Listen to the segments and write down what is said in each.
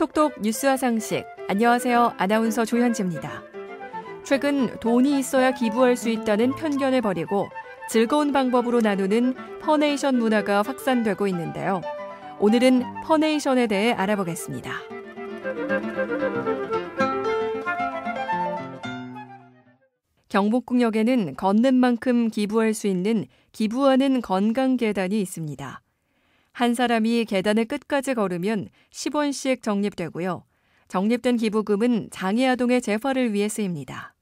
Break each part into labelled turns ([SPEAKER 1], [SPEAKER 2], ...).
[SPEAKER 1] 톡톡 뉴스와 상식. 안녕하세요. 아나운서 조현지입니다. 최근 돈이 있어야 기부할 수 있다는 편견을 버리고 즐거운 방법으로 나누는 퍼네이션 문화가 확산되고 있는데요. 오늘은 퍼네이션에 대해 알아보겠습니다. 경복궁역에는 걷는 만큼 기부할 수 있는 기부하는 건강 계단이 있습니다. 한 사람이 계단을 끝까지 걸으면 10원씩 적립되고요. 적립된 기부금은 장애아동의 재활을 위해 쓰입니다.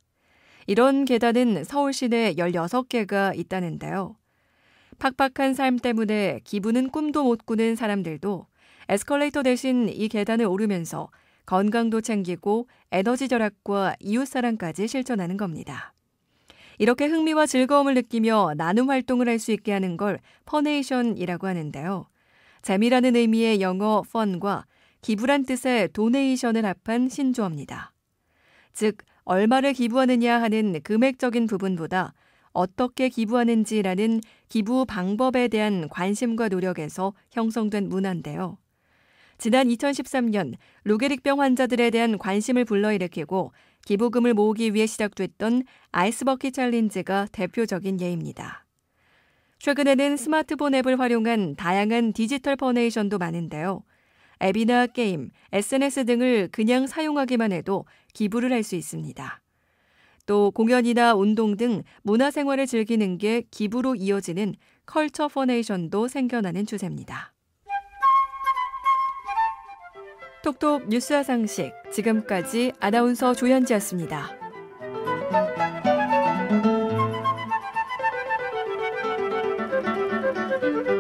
[SPEAKER 1] 이런 계단은 서울 시내 16개가 있다는데요. 팍팍한 삶 때문에 기부는 꿈도 못 꾸는 사람들도 에스컬레이터 대신 이 계단을 오르면서 건강도 챙기고 에너지 절약과 이웃사랑까지 실천하는 겁니다. 이렇게 흥미와 즐거움을 느끼며 나눔 활동을 할 수 있게 하는 걸 퍼네이션이라고 하는데요. 재미라는 의미의 영어 펀과 기부란 뜻의 도네이션을 합한 신조어입니다. 즉, 얼마를 기부하느냐 하는 금액적인 부분보다 어떻게 기부하는지라는 기부 방법에 대한 관심과 노력에서 형성된 문화인데요. 지난 2013년 루게릭병 환자들에 대한 관심을 불러일으키고 기부금을 모으기 위해 시작됐던 아이스버킷 챌린지가 대표적인 예입니다. 최근에는 스마트폰 앱을 활용한 다양한 디지털 퍼네이션도 많은데요. 앱이나 게임, SNS 등을 그냥 사용하기만 해도 기부를 할 수 있습니다. 또 공연이나 운동 등 문화생활을 즐기는 게 기부로 이어지는 컬처 퍼네이션도 생겨나는 추세입니다. 톡톡 뉴스와 상식 지금까지 아나운서 조현지였습니다. Thank you.